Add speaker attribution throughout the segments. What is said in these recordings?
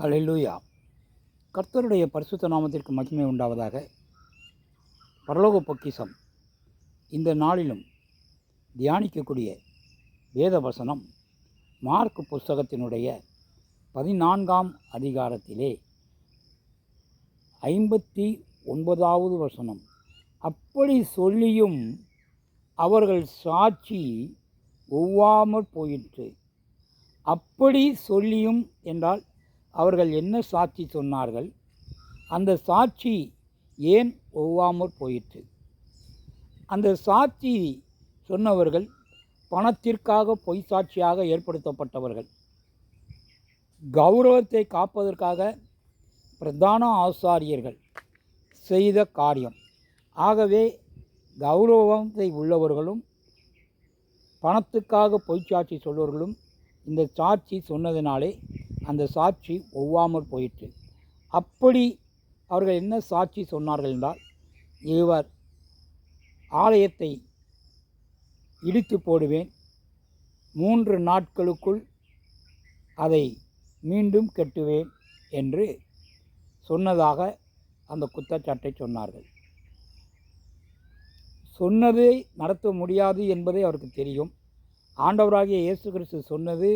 Speaker 1: ஹalleluya. கர்த்தருடைய பரிசுத்த நாமத்திற்கு மகிமை உண்டாவதாக. பரலோக பொக்கிஷம். இந்த நாளிலும் தியானிக்கக்கூடிய வேத வசனம் மார்க் புஸ்தகத்தினுடைய பதினான்காம் அதிகாரத்திலே ஐம்பத்தி ஒன்பதாவது வசனம். அப்படி சொல்லியும் அவர்கள் சாட்சி ஒவ்வாமற் போயிற்று. அப்படி சொல்லியும் என்றால் அவர்கள் என்ன சாட்சி சொன்னார்கள்? அந்த சாட்சி ஏன் ஒவ்வாமற் போயிற்று? அந்த சாட்சி சொன்னவர்கள் பணத்திற்காக பொய் சாட்சியாக ஏற்படுத்தப்பட்டவர்கள். கௌரவத்தை காப்பதற்காக பிரதான ஆசாரியர்கள் செய்த காரியம். ஆகவே கௌரவத்தை உள்ளவர்களும் பணத்துக்காக பொய்ச்சாட்சி சொல்வர்களும் இந்த சாட்சி சொன்னதினாலே அந்த சாட்சி ஒவ்வாமல் போயிற்று. அப்படி அவர்கள் என்ன சாட்சி சொன்னார்கள் என்றால் இவர் ஆலயத்தை இடித்து போடுவேன். மூன்று நாட்களுக்குள் அதை மீண்டும் கட்டுவேன் என்று சொன்னதாக அந்த குற்றச்சாட்டை சொன்னார்கள். சொன்னதை நடத்த முடியாது என்பதை அவருக்கு தெரியும். ஆண்டவராகிய இயேசு கிறிஸ்து சொன்னது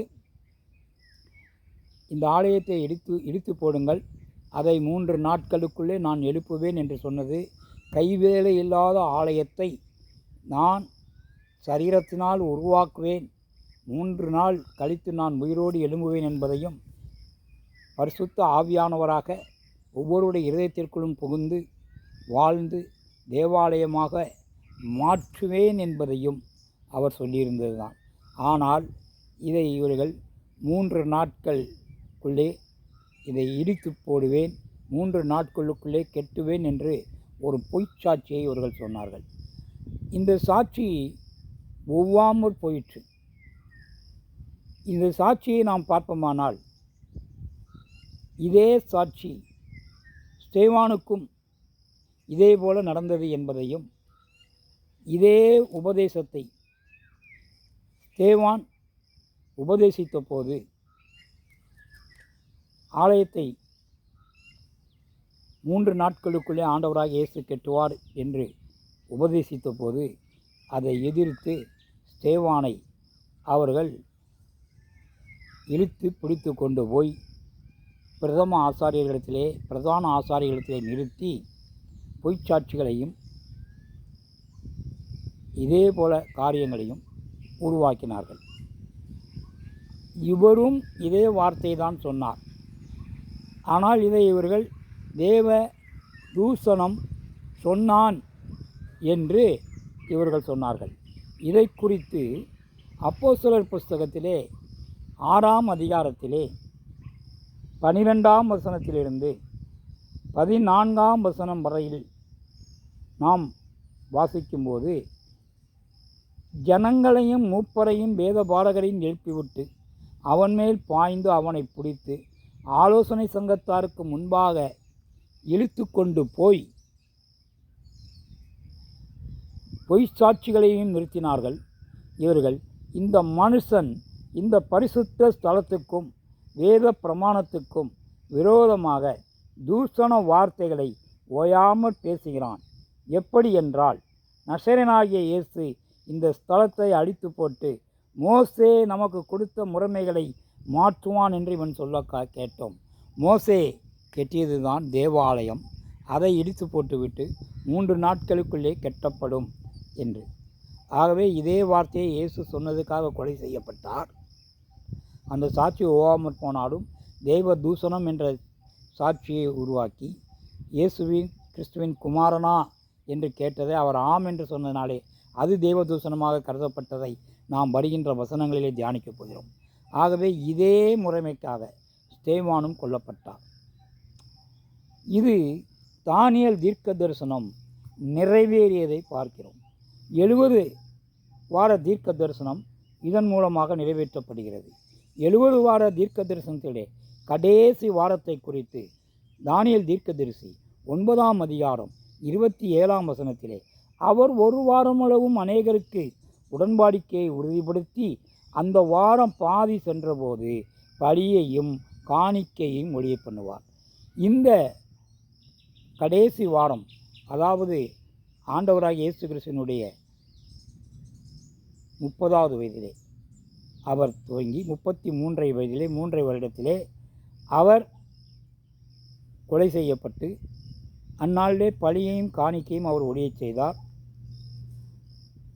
Speaker 1: இந்த ஆலயத்தை இடித்து இடித்து போடுங்கள். அதை மூன்று நாட்களுக்குள்ளே நான் எழுப்புவேன் என்று சொன்னது. கைவேலை இல்லாத ஆலயத்தை நான் சரீரத்தினால் உருவாக்குவேன். மூன்று நாள் கழித்து நான் உயிரோடு எழும்புவேன் என்பதையும் பரிசுத்த ஆவியானவராக ஒவ்வொருடைய இருதயத்திற்குள்ளும் புகுந்து வாழ்ந்து தேவாலயமாக மாற்றுவேன் என்பதையும் அவர் சொல்லியிருந்தது தான் ஆனால் இதை இவர்கள் மூன்று நாட்கள் நாட்களுக்குள்ளே இதை இடித்து போடுவேன் மூன்று நாட்களுக்குள்ளே கெட்டுவேன் என்று ஒரு பொய்ச் சாட்சியை இவர்கள் சொன்னார்கள். இந்த சாட்சி ஒவ்வாமல் போயிற்று. இந்த சாட்சியை நாம் பார்ப்போமானால் இதே சாட்சி ஸ்தேவானுக்கும் இதே போல நடந்தது என்பதையும் இதே உபதேசத்தை தேவான் உபதேசித்த போது ஆலயத்தை மூன்று நாட்களுக்குள்ளே ஆண்டவராக இயேசு கெட்டுவார் என்று உபதேசித்த போது அதை எதிர்த்து ஸ்தேவானை அவர்கள் இழுத்து பிடித்து கொண்டு போய் பிரதம ஆசாரியர்களிடத்திலே பிரதான ஆசாரியர்களிடத்திலே நிறுத்தி பொய்ச்சாட்சிகளையும் இதே போல காரியங்களையும் உருவாக்கினார்கள். இவரும் இதே வார்த்தை தான் சொன்னார். ஆனால் இதை இவர்கள் தேவ தூஷணம் சொன்னான் என்று இவர்கள் சொன்னார்கள். இதை குறித்து அப்போஸ்தலர் புஸ்தகத்திலே ஆறாம் அதிகாரத்திலே பனிரெண்டாம் வசனத்திலிருந்து பதினான்காம் வசனம் வரையில் நாம் வாசிக்கும்போது ஜனங்களையும் மூப்பரையும் வேத பாரகரையும் எழுப்பிவிட்டு அவன் மேல் பாய்ந்து அவனை பிடித்து ஆலோசனை சங்கத்தாருக்கு முன்பாக இழுத்து கொண்டு போய் பொய் சாட்சிகளையும் நிறுத்தினார்கள். இவர்கள் இந்த மனுஷன் இந்த பரிசுத்த ஸ்தலத்துக்கும் வேத பிரமாணத்துக்கும் விரோதமாக தூஷண வார்த்தைகளை ஓயாமல் பேசுகிறான். எப்படி என்றால் நசரனாகிய இயேசு இந்த ஸ்தலத்தை அழித்து போட்டு மோசே நமக்கு கொடுத்த முறைமைகளை மாற்றுவான் என்று இவன் சொல்ல கா- கேட்டோம். மோசே கெட்டியது தான் தேவாலயம். அதை இடித்து போட்டுவிட்டு மூன்று நாட்களுக்குள்ளே கெட்டப்படும் என்று. ஆகவே இதே வார்த்தையை இயேசு சொன்னதுக்காக கொலை செய்யப்பட்டார். அந்த சாட்சி ஓவாமற் போனாலும் தெய்வ தூஷணம் என்ற சாட்சியை உருவாக்கி இயேசுவின் கிறிஸ்துவின் குமாரனா என்று கேட்டதை அவர் ஆம் என்று சொன்னதினாலே அது தெய்வ தூஷணமாக கருதப்பட்டதை நாம் வருகின்ற வசனங்களிலே தியானிக்கப் போகிறோம். ஆகவே இதே முறைமைக்காக ஸ்தேவானும் கொல்லப்பட்டார். இது தானியல் தீர்க்க தரிசனம் நிறைவேறியதை பார்க்கிறோம். எழுபது வார தீர்க்க தரிசனம் இதன் மூலமாக நிறைவேற்றப்படுகிறது. எழுபது வார தீர்க்க தரிசனத்திலே கடைசி வாரத்தை குறித்து தானியல் தீர்க்கதரிசி ஒன்பதாம் அதிகாரம் இருபத்தி ஏழாம் வசனத்திலே அவர் ஒரு வாரமளவும் அநேகருக்கு உடன்பாடிக்கையை உறுதிப்படுத்தி அந்த வாரம் பாதி சென்றபோது பலியையும் காணிக்கையும் ஒழிய பண்ணுவார். இந்த கடைசி வாரம் அதாவது ஆண்டவராக இயேசு கிருஷ்ணனுடைய முப்பதாவது வயதிலே அவர் துவங்கி முப்பத்தி மூன்றை வயதிலே மூன்றை வருடத்திலே அவர் கொலை செய்யப்பட்டு அந்நாளிலே பழியையும் காணிக்கையும் அவர் ஒழியச் செய்தார்.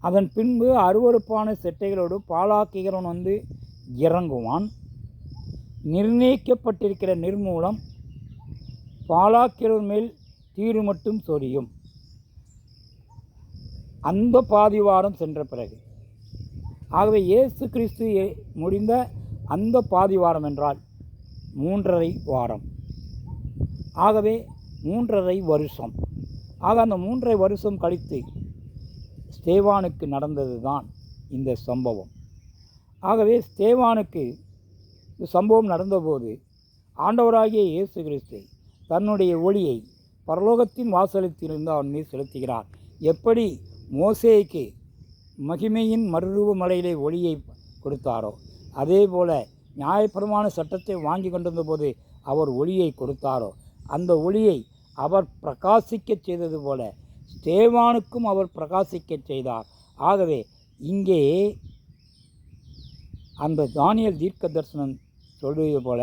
Speaker 1: அதன் பின்பு அருவருப்பான செட்டைகளோடு பாலாக்கிகிறவன் வந்து இறங்குவான். நிர்ணயிக்கப்பட்டிருக்கிற நிர்மூலம் பாலாக்கிறவன் மேல் தீரு மட்டும் சொரியும். அந்த பாதிவாரம் சென்ற பிறகு. ஆகவே இயேசு கிறிஸ்து முடிந்த அந்த பாதிவாரம் என்றால் மூன்றரை வாரம். ஆகவே மூன்றரை வருஷம். ஆக அந்த மூன்றரை வருஷம் கழித்து ஸ்தேவானுக்கு நடந்தது தான் இந்த சம்பவம். ஆகவே ஸ்தேவானுக்கு இந்த சம்பவம் நடந்தபோது ஆண்டவராகிய இயேசு கிறிஸ்து தன்னுடைய ஒளியை பரலோகத்தின் வாசலத்திலிருந்து அவன் மீது செலுத்துகிறார். எப்படி மோசேக்கு மகிமையின் மறுரூப மலையிலே ஒளியை கொடுத்தாரோ அதே போல நியாயப்பிரமாண சட்டத்தை வாங்கி கொண்டிருந்த போது அவர் ஒளியை கொடுத்தாரோ அந்த ஒளியை அவர் பிரகாசிக்கச் செய்தது போல தேவானுக்கும் அவர் பிரகாசிக்கச் செய்தார். ஆகவே இங்கே அந்த தானியல் தீர்க்க தரிசனம் சொல்வது போல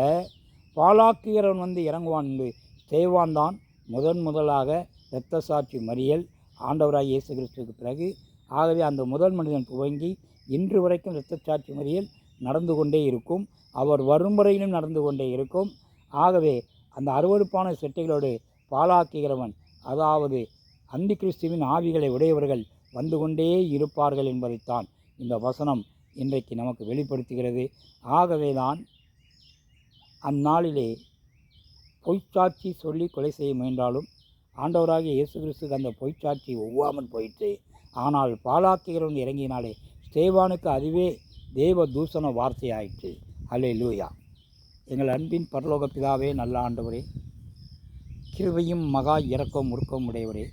Speaker 1: பாலாக்குகிறவன் வந்து இறங்குவான் என்று தேவான் தான் முதன் முதலாக இரத்த சாட்சி மறியல் ஆண்டவராய் இயேசு கிறிஸ்துக்கு பிறகு. ஆகவே அந்த முதல் மனிதன் துவங்கி இன்று வரைக்கும் இரத்த சாட்சி மறியல் நடந்து கொண்டே இருக்கும். அவர் வரும் வரையிலும் நடந்து கொண்டே இருக்கும். ஆகவே அந்த அருவருப்பான செட்டைகளோடு பாலாக்குகிறவன் அதாவது அந்தி கிறிஸ்துவின் ஆவிகளை உடையவர்கள் வந்து கொண்டே இருப்பார்கள் என்பதைத்தான் இந்த வசனம் இன்றைக்கு நமக்கு வெளிப்படுத்துகிறது. ஆகவே தான் அந்நாளிலே பொய்ச்சாட்சி சொல்லி கொலை செய்ய முயன்றாலும் ஆண்டவராகிய இயேசு கிறிஸ்துக்கு அந்த பொய்ச்சாட்சி ஒவ்வாமல் போயிற்று. ஆனால் பாலாக்குகிறவன் இறங்கினாலே ஸ்தேவானுக்கு அதுவே தேவ தூஷண வார்த்தையாயிற்று. அல்லே லூயா எங்கள் அன்பின் பரலோக பிதாவே நல்ல ஆண்டவரே கிருபையும் மகா இறக்கம் முறுக்கம் உடையவரே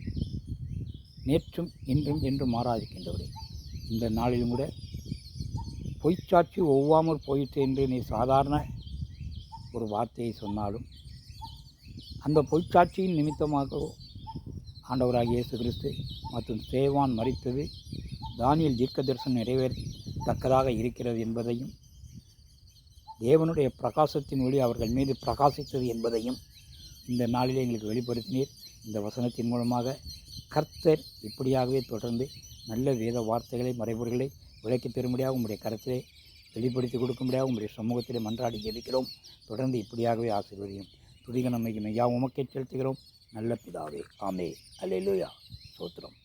Speaker 1: நேற்றும் இன்றும் என்றும் மாறாதிருக்கின்றவரே. இந்த நாளிலும் கூட பொய்ச்சாட்சி ஒவ்வாமல் போயிற்று என்று நீ சாதாரண ஒரு வார்த்தையை சொன்னாலும் அந்த பொய்ச்சாட்சியின் நிமித்தமாகவோ ஆண்டவராக இயேசு கிறிஸ்து மற்றும் சேவான் மறித்தது தானியல் தீர்க்க தரிசனம் நிறைவேறத்தக்கதாக இருக்கிறது என்பதையும் தேவனுடைய பிரகாசத்தின் ஒளி அவர்கள் மீது பிரகாசித்தது என்பதையும் இந்த நாளிலே எங்களுக்கு வெளிப்படுத்தினீர். இந்த வசனத்தின் மூலமாக கர்த்தர் இப்படியாகவே தொடர்ந்து நல்ல வேத வார்த்தைகளை மறைபொருள்களை விளக்கி தரும்படியாக உங்களுடைய கருத்திலே வெளிப்படுத்தி கொடுக்கும்படியாக உங்களுடைய சமூகத்திலே மன்றாடி ஜெபிக்கிறோம். தொடர்ந்து இப்படியாகவே ஆசீர்வதியும். துதிக நம்மைக்கு மெய்யா உமக்கே செலுத்துகிறோம். நல்ல பிதாவே. ஆமே அல்லேலூயா. சோத்திரம்.